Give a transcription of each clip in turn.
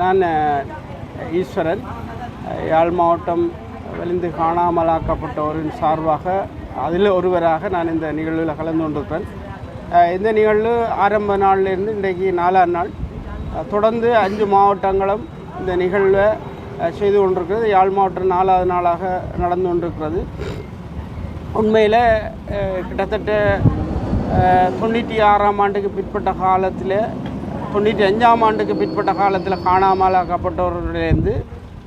நான் ஈஸ்வரன். யாழ் மாவட்டம் வெளிந்து காணாமலாக்கப்பட்டோரின் சார்பாக அதில் ஒருவராக நான் இந்த நிகழ்வில் கலந்து கொண்டிருப்பேன். இந்த நிகழ்வு ஆரம்ப நாளிலிருந்து இன்றைக்கு நாலாம் நாள். தொடர்ந்து அஞ்சு மாவட்டங்களும் இந்த நிகழ்வை செய்து கொண்டிருக்கிறது. யாழ் மாவட்டம் நாலாவது நாளாக நடந்து கொண்டிருக்கிறது. உண்மையில் கிட்டத்தட்ட தொண்ணூற்றி ஆறாம் ஆண்டுக்கு பிற்பட்ட காலத்தில் தொண்ணூற்றி அஞ்சாம் ஆண்டுக்கு பிற்பட்ட காலத்தில் காணாமலாக்கப்பட்டவர்களிலேருந்து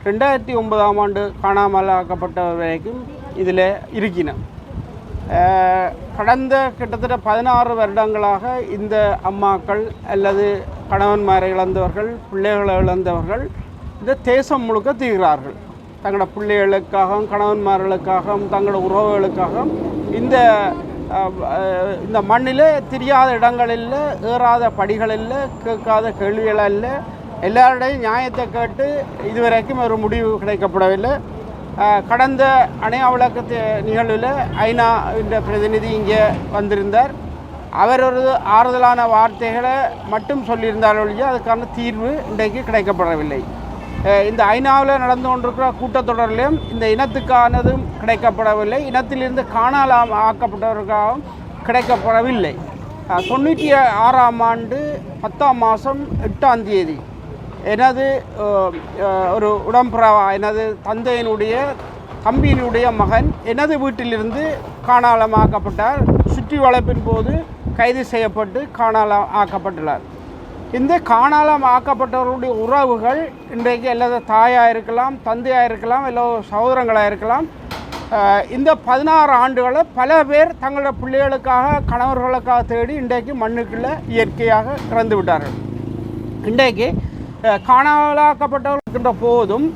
ரெண்டாயிரத்தி ஒன்பதாம் ஆண்டு காணாமலாக்கப்பட்டவர் வரைக்கும் இதில் இருக்கின கடந்த கிட்டத்தட்ட பதினாறு வருடங்களாக இந்த அம்மாக்கள் அல்லது கணவன்மாரை இழந்தவர்கள் பிள்ளைகளை இழந்தவர்கள் இந்த தேசம் முழுக்க தீர்கிறார்கள். தங்களோட பிள்ளைகளுக்காகவும் கணவன்மார்களுக்காகவும் தங்களோட உறவுகளுக்காகவும் இந்த இந்த மண்ணில் தெரியாத இடங்களில் ஏறாத படிகளில் கேட்காத கேள்விகளில் எல்லாருடையும் நியாயத்தை கேட்டு இதுவரைக்கும் ஒரு முடிவு கிடைக்கப்படவில்லை. கடந்த அணையா விளக்கு நிகழ்வில் ஐநா என்ற பிரதிநிதி இங்கே வந்திருந்தார். அவர் ஒரு ஆறுதலான வார்த்தைகளை மட்டும் சொல்லியிருந்தார் ஒழிய அதுக்கான தீர்வு இன்றைக்கு கிடைக்கப்படவில்லை. இந்த ஐநாவில் நடந்து கொண்டிருக்கிற கூட்டத்தொடரிலும் இந்த இனத்துக்கானதும் கிடைக்கப்படவில்லை. இனத்திலிருந்து காணாலாம் ஆக்கப்பட்டவர்களுக்காகவும் கிடைக்கப்படவில்லை. தொண்ணூற்றி ஆறாம் ஆண்டு பத்தாம் மாதம் எட்டாம் தேதி எனது ஒரு உடம்புறவா எனது தந்தையினுடைய தம்பியினுடைய மகன் எனது வீட்டிலிருந்து காணாலமாக்கப்பட்டார். சுற்றி வளைப்பின் போது கைது செய்யப்பட்டு காணாலம் ஆக்கப்பட்டுள்ளார். இந்த காணாலம் ஆக்கப்பட்டவர்களுடைய உறவுகள் இன்றைக்கு அல்லது தாயாக இருக்கலாம் தந்தையாக இருக்கலாம் இல்லை சகோதரங்களாக இருக்கலாம் இந்த பதினாறு ஆண்டுகளை பல பேர் தங்களோட பிள்ளைகளுக்காக கணவர்களுக்காக தேடி இன்றைக்கு மண்ணுக்குள்ளே இயற்கையாக இறந்து விட்டார்கள். இன்றைக்கு காணாமலாக்கப்பட்டவர்கள் இருக்கின்ற போதும்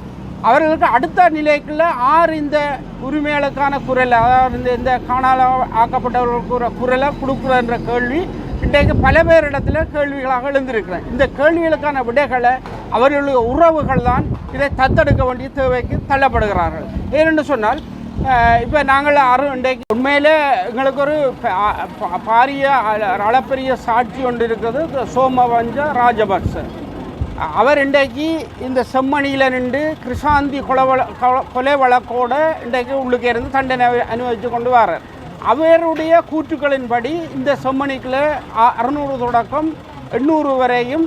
அவர்களுக்கு அடுத்த நிலைக்குள்ள ஆறு இந்த உரிமைகளுக்கான குரல் அதாவது இந்த இந்த காணால ஆக்கப்பட்டவர்களுக்கு ஒரு குரலை கொடுக்குறன்ற கேள்வி இன்றைக்கு பல பேரிடத்துல கேள்விகளாக எழுந்திருக்கிறேன். இந்த கேள்விகளுக்கான விடைகளை அவர்களுடைய உறவுகள் தான் இதை தத்தெடுக்க வேண்டிய தேவைக்கு தள்ளப்படுகிறார்கள். ஏனென்று சொன்னால் இப்போ நாங்கள் அரு இன்றைக்கு உண்மையில் எங்களுக்கு ஒரு பா- பாரிய அ- அளப்பரிய சாட்சி ஒன்று இருக்கிறது சோமவஞ்ச ராஜபக்ச அவர் இன்றைக்கு இந்த செம்மணியில் நின்று கிருஷாந்தி கொலை வழ- கொலை வழக்கோடு இன்றைக்கு உள்ளுக்கு இருந்து தண்டனை அனுபவித்து கொண்டு வரார் அவருடைய கூற்றுக்களின்படி இந்த செம்மணிக்கில் அ- அறுநூறு தொடக்கம் எண்ணூறு வரையும்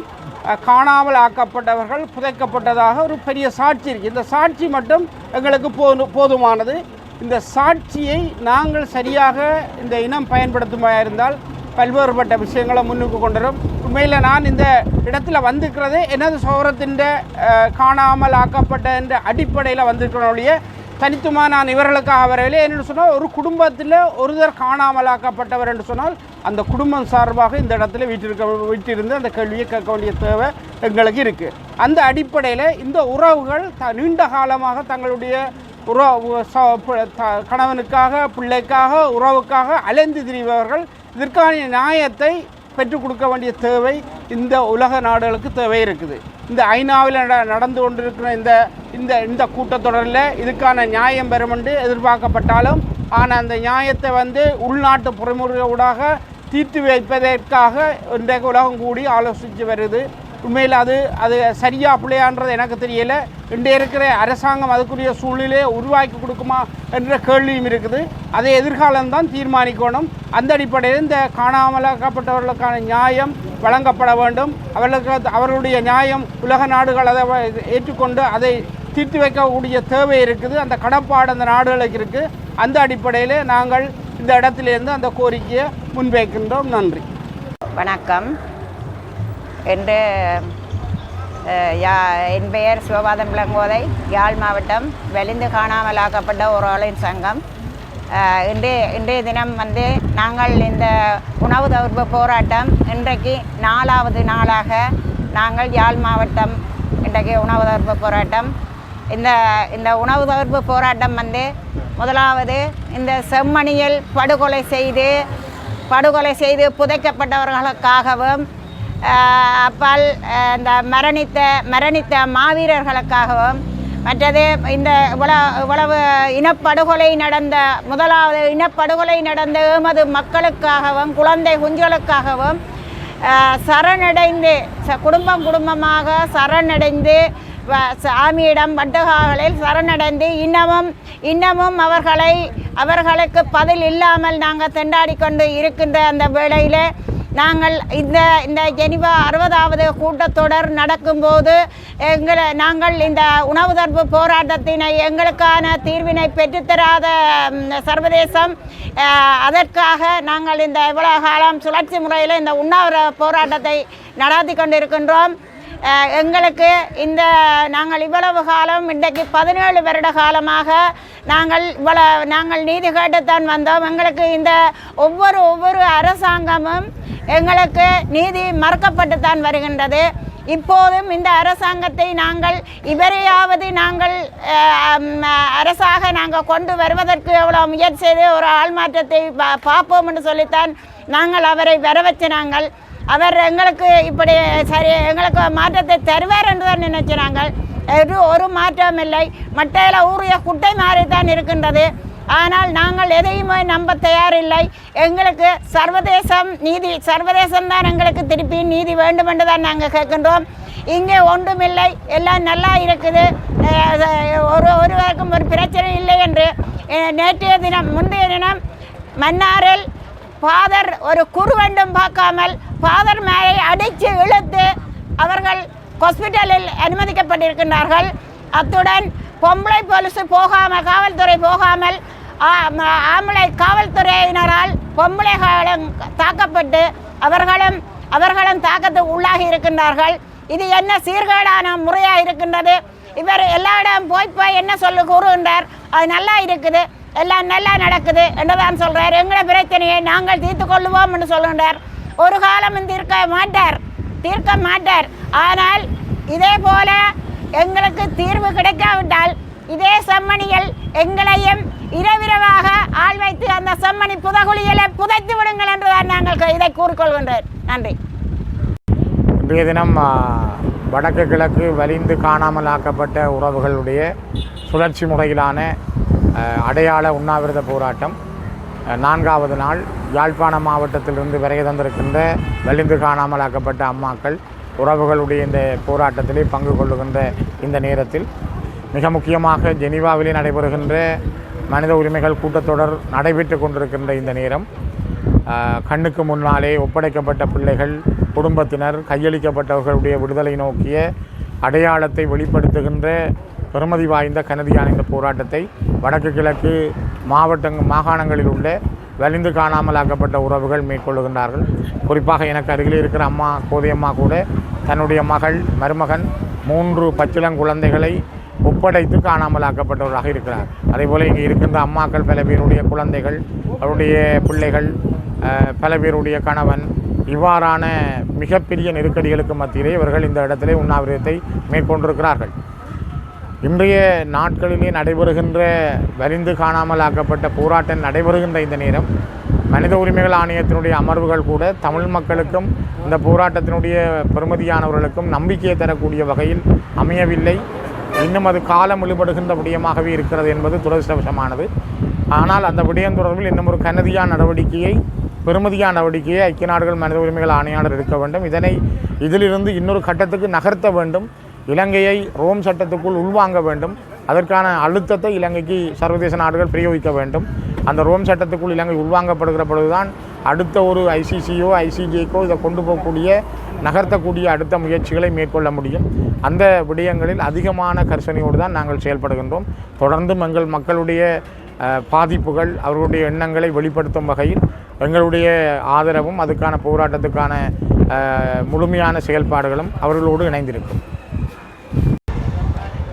காணாமல் ஆக்கப்பட்டவர்கள் புதைக்கப்பட்டதாக ஒரு பெரிய சாட்சி இருக்குது இந்த சாட்சி மட்டும் எங்களுக்கு போது போதுமானது. இந்த சாட்சியை நாங்கள் சரியாக இந்த இனம் பயன்படுத்துமாக இருந்தால் பல்வேறுபட்ட விஷயங்களை முன்னுக்கு கொண்டு வரும் உண்மையில் நான் இந்த இடத்துல வந்திருக்கிறதே எனது சோரத்தின் காணாமல் ஆக்கப்பட்ட என்ற அடிப்படையில் வந்திருக்கிறோடைய தனித்துவமாக நான் இவர்களுக்காக வரவில்லை என்னென்னு சொன்னால் ஒரு குடும்பத்தில் ஒருதர் காணாமலாக்கப்பட்டவர் என்று சொன்னால் அந்த குடும்பம் சார்பாக இந்த இடத்துல வீட்டிற்கு வீட்டிலிருந்து அந்த கேள்வியை கேட்க வேண்டிய தேவை எங்களுக்கு இருக்குது அந்த அடிப்படையில் இந்த உறவுகள் த நீண்ட காலமாக தங்களுடைய உறவு ச- த- கணவனுக்காக பிள்ளைக்காக உறவுக்காக அலைந்து திரிபவர்கள் இதற்கான நியாயத்தை பெற்றுக் கொடுக்க வேண்டிய தேவை இந்த உலக நாடுகளுக்கு தேவை இருக்குது. இந்த ஐநாவில் நட நடந்து கொண்டிருக்கிற இந்த இந்த இந்த கூட்டத்தொடரில் இதுக்கான நியாயம் பெறும் என்று எதிர்பார்க்கப்பட்டாலும் ஆனால் அந்த நியாயத்தை வந்து உள்நாட்டு பொறிமுறையூடாக தீர்த்து வைப்பதற்காக இன்றைக்கு உலகம் கூடி ஆலோசித்து வருது. உண்மையில் அது அது சரியா பிள்ளையான்றது எனக்கு தெரியல. இன்று இருக்கிற அரசாங்கம் அதுக்குரிய சூழ்நிலையை உருவாக்கி கொடுக்குமா என்ற கேள்வியும் இருக்குது. அதை எதிர்காலம் தான் தீர்மானிக்கணும். அந்த அடிப்படையில் இந்த காணாமலாக்கப்பட்டவர்களுக்கான நியாயம் வழங்கப்பட வேண்டும். அவர்களுக்கு அவர்களுடைய நியாயம் உலக நாடுகள் அதை ஏற்றுக்கொண்டு அதை தீர்த்து வைக்கக்கூடிய தேவை இருக்குது. அந்த கடப்பாடு அந்த நாடுகளுக்கு இருக்குது அந்த அடிப்படையில் நாங்கள் இந்த இடத்திலிருந்து அந்த கோரிக்கையை முன்வைக்கின்றோம். நன்றி. வணக்கம். என்று யா என் பெயர் சிவபாதம் விளங்கோதை யாழ் மாவட்டம் வெளிந்து காணாமலாக்கப்பட்ட ஒரு ஆளின் சங்கம். இன்றைய இன்றைய தினம் வந்து நாங்கள் இந்த உணவு தவிர்ப்பு போராட்டம் இன்றைக்கு நாலாவது நாளாக நாங்கள் யாழ் மாவட்டம் இன்றைக்கு உணவு தவிர்ப்பு போராட்டம். இந்த இந்த உணவு தவிர்ப்பு போராட்டம் வந்து முதலாவது இந்த செம்மணியில் படுகொலை செய்து படுகொலை செய்து புதைக்கப்பட்டவர்களுக்காகவும் பல் அப்பால் இந்த மரணித்த மரணித்த மாவீரர்களுக்காகவும் மற்றது இந்த இவ்வளவு இவ்வளவு இனப்படுகொலை நடந்த முதலாவது இனப்படுகொலை நடந்த எமது மக்களுக்காகவும் குழந்தை குஞ்சுகளுக்காகவும் சரணடைந்து ச- குடும்பம் குடும்பமாக சரணடைந்து வ- சாமியிடம் வட்டுகாகளில் சரணடைந்து இன்னமும் இன்னமும் அவர்களை அவர்களுக்கு பதில் இல்லாமல் நாங்கள் திண்டாடி கொண்டு இருக்கின்ற அந்த வேளையில் நாங்கள் இந்த இந்த ஜெனிவா அறுபதாவது கூட்டத்தொடர் நடக்கும்போது எங்களை நாங்கள் இந்த உணவு தடுப்பு போராட்டத்தினை எங்களுக்கான தீர்வினை பெற்றுத்தராத சர்வதேசம் அதற்காக நாங்கள் இந்த இவ்வளவு காலம் சுழற்சி முறையில் இந்த உண்ணாவிர போராட்டத்தை நடத்தி கொண்டிருக்கின்றோம். எங்களுக்கு இந்த நாங்கள் இவ்வளவு காலம் இன்றைக்கு பதினேழு வருட காலமாக நாங்கள் இவ்வளவு நாங்கள் நீதி கேட்டுத்தான் வந்தோம். எங்களுக்கு இந்த ஒவ்வொரு ஒவ்வொரு அரசாங்கமும் எங்களுக்கு நீதி மறுக்கப்பட்டுத்தான் வருகின்றது. இப்போதும் இந்த அரசாங்கத்தை நாங்கள் இவரையாவது நாங்கள் அரசாக நாங்கள் கொண்டு வருவதற்கு எவ்வளோ முயற்சி செய்து ஒரு ஆள் மாற்றத்தை பா- பார்ப்போம் என்று சொல்லித்தான் நாங்கள் அவரை வர வச்சு நாங்கள் அவர் எங்களுக்கு இப்படி சரி எங்களுக்கு மாற்றத்தை தருவார் என்று தான் நினைச்சாங்க ஒரு ஒரு மாற்றம் இல்லை. மட்டையில் ஊறிய குட்டை மாறி தான் இருக்கின்றது. ஆனால் நாங்கள் எதையுமே நம்ப தயாரில்லை. எங்களுக்கு சர்வதேசம் நீதி சர்வதேசம் தான் எங்களுக்கு திருப்பி நீதி வேண்டும் என்று தான் நாங்கள் கேட்கின்றோம். இங்கே ஒன்றுமில்லை. எல்லாம் நல்லா இருக்குது. ஒரு ஒருவருக்கும் ஒரு பிரச்சனை இல்லை என்று நேற்றைய தினம் முந்தைய தினம் மன்னாரில் ஃபாதர் ஒரு குறுவண்டும் பார்க்காமல் ஃபாதர் மேலே அடித்து இழுத்து அவர்கள் ஹாஸ்பிட்டலில் அனுமதிக்கப்பட்டிருக்கின்றார்கள். அத்துடன் பொம்பளை போலீஸ் போகாமல் காவல்துறை போகாமல் ஆம்பளை காவல்துறையினரால் பொம்பளைகளும் தாக்கப்பட்டு அவர்களும் அவர்களும் தாக்கத்துக்கு உள்ளாகி இருக்கின்றார்கள். இது என்ன சீர்கேடான முறையாக இருக்கின்றது? இவர் எல்லா இடம் போய் போய் என்ன சொல்லு கூறுகின்றார்? அது நல்லா இருக்குது. எல்லாம் நல்லா நடக்குது. என்றுதான் சொல்கிறார் எங்களை பிரச்சனையை நாங்கள் தீர்த்து கொள்ளுவோம்னு என்று சொல்கின்றார் ஒரு காலமும் தீர்க்க மாட்டார். தீர்க்க மாட்டார். ஆனால் இதே போல எங்களுக்கு தீர்வு கிடைக்காவிட்டால் இதே செம்மணியில் எங்களையும் இரவிரவாக ஆள் வைத்து அந்த செம்மணி புதகுழிகளை புதைத்து விடுங்கள் என்றுதான் நாங்கள் இதை கூறிக்கொள்கின்றோம். நன்றி. இன்றைய தினம் வடக்கு கிழக்கு வலிந்து காணாமல் ஆக்கப்பட்ட உறவுகளுடைய சுழற்சி முறையிலான அடையாள உண்ணாவிரத போராட்டம். நான்காவது நாள் யாழ்ப்பாணம் மாவட்டத்திலிருந்து விரைய தந்திருக்கின்ற வலிந்து காணாமல் ஆக்கப்பட்ட அம்மாக்கள் உறவுகளுடைய இந்த போராட்டத்திலே பங்கு கொள்ளுகின்ற இந்த நேரத்தில் மிக முக்கியமாக ஜெனீவாவிலே நடைபெறுகின்ற மனித உரிமைகள் கூட்டத்தொடர் நடைபெற்று கொண்டிருக்கின்ற இந்த நேரம். கண்ணுக்கு முன்னாலே ஒப்படைக்கப்பட்ட பிள்ளைகள் குடும்பத்தினர் கையளிக்கப்பட்டவர்களுடைய விடுதலை நோக்கிய அடையாளத்தை வெளிப்படுத்துகின்ற பெருமதி வாய்ந்த கனதியான இந்த போராட்டத்தை வடக்கு கிழக்கு மாவட்ட மாகாணங்களில் உள்ள வலிந்து காணாமலாக்கப்பட்ட உறவுகள் மேற்கொள்ளுகின்றார்கள் குறிப்பாக எனக்கு அருகில் இருக்கிற அம்மா கோதையம்மா கூட தன்னுடைய மகள் மருமகன் மூன்று பச்சிளங்குழந்தைகளை ஒப்படைத்து காணாமலாக்கப்பட்டவராக இருக்கிறார். அதேபோல் இங்கே இருக்கின்ற அம்மாக்கள் பல பேருடைய குழந்தைகள் அவருடைய பிள்ளைகள் பல பேருடைய கணவன் இவ்வாறான மிகப்பெரிய நெருக்கடிகளுக்கு மத்தியிலே இவர்கள் இந்த இடத்திலே உண்ணாவிரதத்தை மேற்கொண்டிருக்கிறார்கள். இன்றைய நாட்களிலே நடைபெறுகின்ற வரிந்து காணாமல் ஆக்கப்பட்ட போராட்டம் நடைபெறுகின்ற இந்த நேரம். மனித உரிமைகள் ஆணையத்தினுடைய அமர்வுகள் கூட தமிழ் மக்களுக்கும் இந்த போராட்டத்தினுடைய பெருமதியானவர்களுக்கும் நம்பிக்கையை தரக்கூடிய வகையில் அமையவில்லை. இன்னும் அது காலம் இழுபடுகின்ற விடயமாகவே இருக்கிறது என்பது துரதிருஷ்டவசமானது. ஆனால் அந்த விடயம் தொடர்பில் இன்னும் ஒரு கனதியான நடவடிக்கையை பெருமதியான நடவடிக்கையை ஐக்கிய நாடுகள் மனித உரிமைகள் ஆணையாளர் எடுக்க வேண்டும். இதனை இதிலிருந்து இன்னொரு கட்டத்துக்கு நகர்த்த வேண்டும். இலங்கையை ரோம் சட்டத்துக்குள் உள்வாங்க வேண்டும். அதற்கான அழுத்தத்தை இலங்கைக்கு சர்வதேச நாடுகள் பிரயோகிக்க வேண்டும். அந்த ரோம் சட்டத்துக்குள் இலங்கை உள்வாங்கப்படுகிற பொழுதுதான் அடுத்த ஒரு ஐசிசியோ ஐசிஜேக்கோ இதை கொண்டு போகக்கூடிய நகர்த்தக்கூடிய அடுத்த முயற்சிகளை மேற்கொள்ள முடியும். அந்த விடயங்களில் அதிகமான கர்சனையோடு தான் நாங்கள் செயல்படுகின்றோம். தொடர்ந்தும் எங்கள் மக்களுடைய பாதிப்புகள் அவர்களுடைய எண்ணங்களை வெளிப்படுத்தும் வகையில் எங்களுடைய ஆதரவும் அதுக்கான போராட்டத்துக்கான முழுமையான செயல்பாடுகளும் அவர்களோடு இணைந்திருக்கும்.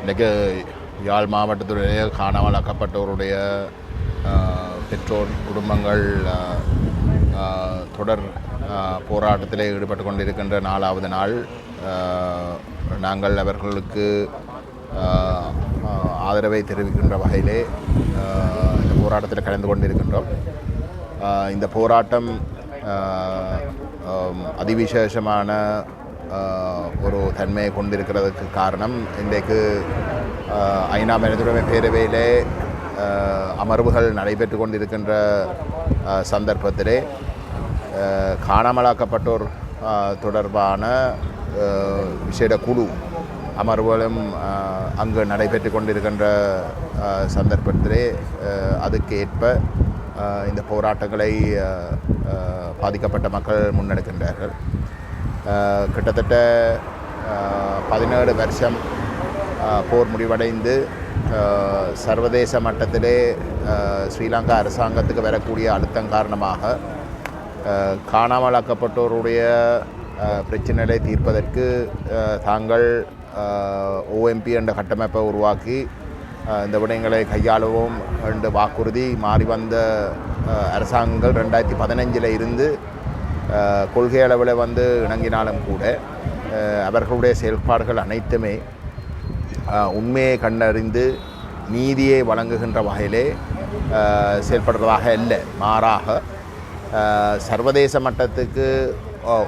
இன்றைக்கு யாழ் மாவட்டத்துடைய காணாமல் ஆக்கப்பட்டோருடைய பெற்றோர் குடும்பங்கள் தொடர் போராட்டத்தில் போராட்டத்திலே ஈடுபட்டு கொண்டிருக்கின்ற நாலாவது நாள். நாங்கள் அவர்களுக்கு ஆதரவை தெரிவிக்கின்ற வகையிலே இந்த போராட்டத்தில் கலந்து கொண்டிருக்கின்றோம். இந்த போராட்டம் அதிவிசேஷமான ஒரு தன்மையை கொண்டிருக்கிறதுக்கு காரணம். இன்றைக்கு ஐநா மனிதுரிமை பேரவையிலே அமர்வுகள் நடைபெற்று கொண்டிருக்கின்ற சந்தர்ப்பத்திலே காணாமலாக்கப்பட்டோர் தொடர்பான விசேட குழு அமர்வுகளும் அங்கு நடைபெற்று கொண்டிருக்கின்ற சந்தர்ப்பத்திலே அதுக்கு ஏற்ப இந்த போராட்டங்களை பாதிக்கப்பட்ட மக்கள் முன்னெடுக்கின்றார்கள். கிட்டத்தட்ட பதினேழு வருஷம் போர் முடிவடைந்து சர்வதேச மட்டத்திலே ஸ்ரீலங்கா அரசாங்கத்துக்கு வரக்கூடிய அழுத்தம் காரணமாக காணாமலாக்கப்பட்டோருடைய பிரச்சனைகளை தீர்ப்பதற்கு தாங்கள் ஓஎம்பி என்ற கட்டமைப்பை உருவாக்கி இந்த விடயங்களை கையாளவும் என்ற வாக்குறுதி மாறி வந்த அரசாங்கங்கள் ரெண்டாயிரத்தி பதினஞ்சில் இருந்து கொள்கை அளவில் வந்து இணங்கினாலும் கூட அவர்களுடைய செயல்பாடுகள் அனைத்துமே உண்மையை கண்டறிந்து நீதியை வழங்குகின்ற வகையிலே செயல்படுறதாக இல்லை. மாறாக சர்வதேச மட்டத்துக்கு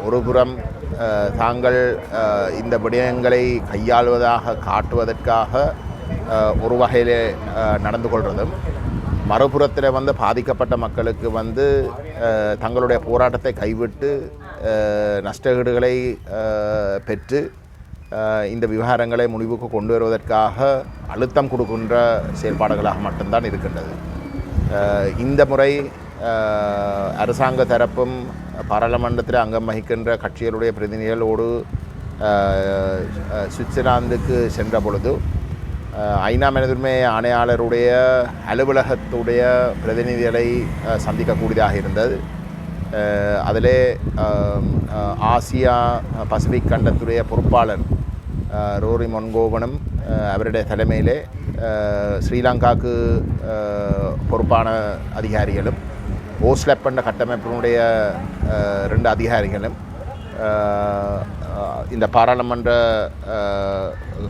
ஒருபுறம் தாங்கள் இந்த விடயங்களை கையாள்வதாக காட்டுவதற்காக ஒரு வகையில் நடந்து கொள்வதும் மறுபுறத்தில் வந்து பாதிக்கப்பட்ட மக்களுக்கு வந்து தங்களுடைய போராட்டத்தை கைவிட்டு நஷ்டகீடுகளை நஷ்டஈடுகளை பெற்று இந்த விவகாரங்களை முடிவுக்கு கொண்டு வருவதற்காக அழுத்தம் கொடுக்கின்ற செயல்பாடுகளாக மட்டும்தான் இருக்கின்றது. இந்த முறை அரசாங்க தரப்பும் பாராளுமன்றத்தில் அங்கம் வகிக்கின்ற கட்சிகளுடைய பிரதிநிதிகளோடு சுவிட்சர்லாந்துக்கு சென்ற பொழுது ஐநா மனிதுரிமை ஆணையாளருடைய அலுவலகத்துடைய பிரதிநிதிகளை சந்திக்கக்கூடியதாக இருந்தது. அதில் அதிலே ஆசியா பசிபிக் கண்டத்துடைய பொறுப்பாளர் ரோரி மொன்கோவனும் அவருடைய தலைமையிலே ஸ்ரீலங்காக்கு ஸ்ரீலங்காவுக்கு பொறுப்பான அதிகாரிகளும் ஓஸ்லப் என்ற கட்டமைப்பினுடைய ரெண்டு அதிகாரிகளும் இந்த பாராளுமன்ற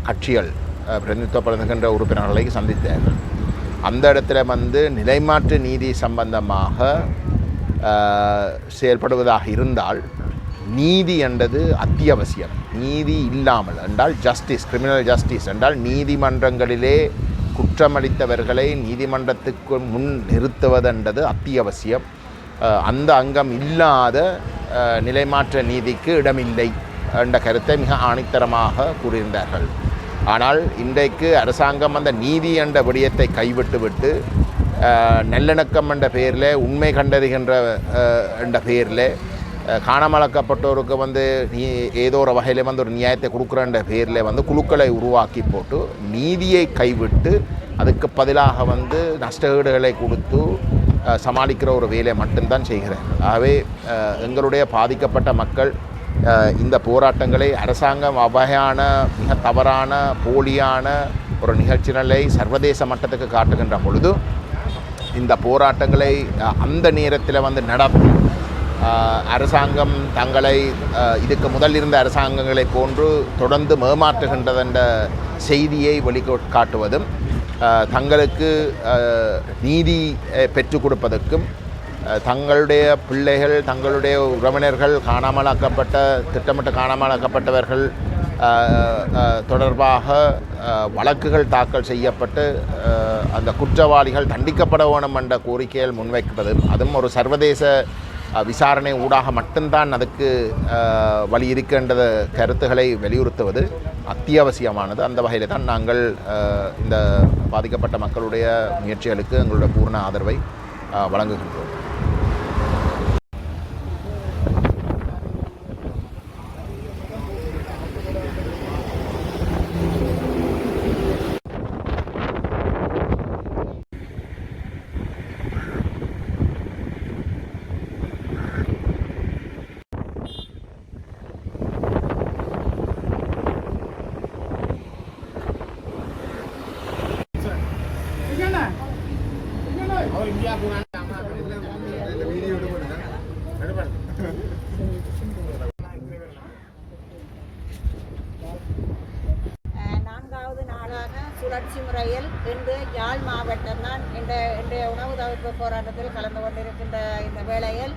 கட்சிகள் அஹ், உறுப்பினர்களை சந்தித்தார்கள் அந்த இடத்துல வந்து நிலைமாற்று நீதி சம்பந்தமாக செயல்படுவதாக இருந்தால் நீதி என்றது அத்தியாவசியம். நீதி இல்லாமல் என்றால் ஜஸ்டிஸ் கிரிமினல் ஜஸ்டிஸ் என்றால் நீதிமன்றங்களிலே குற்றமளித்தவர்களை நீதிமன்றத்துக்கு முன் நிறுத்துவதென்றது அத்தியாவசியம். அந்த அங்கம் இல்லாத நிலைமாற்ற நீதிக்கு இடமில்லை என்ற கருத்தை மிக ஆணித்தரமாக கூறியிருந்தார்கள். ஆனால் இன்றைக்கு அரசாங்கம் அந்த நீதி என்ற விடயத்தை கைவிட்டுவிட்டு நல்லிணக்கம் என்ற பெயரில் உண்மை கண்டறிகின்ற என்ற பெயரில் காணமளக்கப்பட்டோருக்கு வந்து நீ ஏதோ ஒரு வகையில் வந்து ஒரு நியாயத்தை கொடுக்குறன்ற பேரில் வந்து குழுக்களை உருவாக்கி போட்டு நீதியை கைவிட்டு அதுக்கு பதிலாக வந்து நஷ்டஈடுகளை கொடுத்து சமாளிக்கிற ஒரு வேலையை மட்டும்தான் செய்கிறேன் ஆகவே எங்களுடைய பாதிக்கப்பட்ட மக்கள் இந்த போராட்டங்களை அரசாங்கம் அவ்வகையான மிக தவறான போலியான ஒரு நிகழ்ச்சிகளை சர்வதேச மட்டத்துக்கு காட்டுகின்ற பொழுது இந்த போராட்டங்களை அந்த நேரத்தில் வந்து நடத்தி அரசாங்கம் தங்களை இதுக்கு முதல் இருந்த அரசாங்கங்களை போன்று தொடர்ந்து மேமாற்றுகின்றதென்ற செய்தியை வெளிக்காட்டுவதும் தங்களுக்கு நீதி பெற்றுக் கொடுப்பதற்கும் தங்களுடைய பிள்ளைகள் தங்களுடைய உறவினர்கள் காணாமலாக்கப்பட்ட திட்டமிட்டு காணாமலாக்கப்பட்டவர்கள் தொடர்பாக வழக்குகள் தாக்கல் செய்யப்பட்டு அந்த குற்றவாளிகள் தண்டிக்கப்பட வேணும் என்ற கோரிக்கைகள் முன்வைப்பது அதுவும் ஒரு சர்வதேச விசாரணை ஊடாக மட்டும்தான் அதுக்கு வழி இருக்கின்றத கருத்துக்களை வலியுறுத்துவது அத்தியாவசியமானது. அந்த வகையில் தான் நாங்கள் இந்த பாதிக்கப்பட்ட மக்களுடைய முயற்சிகளுக்கு எங்களுடைய பூர்ண ஆதரவை வழங்குகின்றோம். நான்காவது நாளாக சுழற்சி முறையில் இன்று யாழ் மாவட்டம் தான் இந்த இன்றைய உணவு தவிர்ப்பு போராட்டத்தில் கலந்து கொண்டிருக்கின்ற இந்த வேளையில்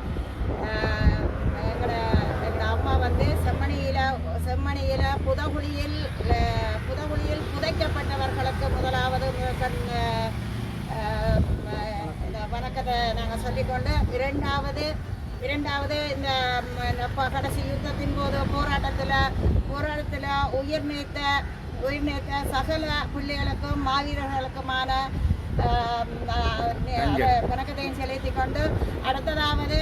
எங்களோட எங்களோட அம்மா வந்து செம்மணியில் செம்மணியில் புதகுழியில் புதகுழியில் புதைக்கப்பட்டவர்களுக்கு முதலாவது கண் வணக்கத்தை நாங்கள் சொல்லிக்கொண்டு இரண்டாவது இரண்டாவது இந்த கடைசி யுத்தத்தின் போது போராட்டத்தில் போராட்டத்தில் உயிர் நீத்த உயிர் நீத்த சகல பிள்ளைகளுக்கும் மாவீரர்களுக்குமான வணக்கத்தையும் செலுத்தி கொண்டு அடுத்ததாவது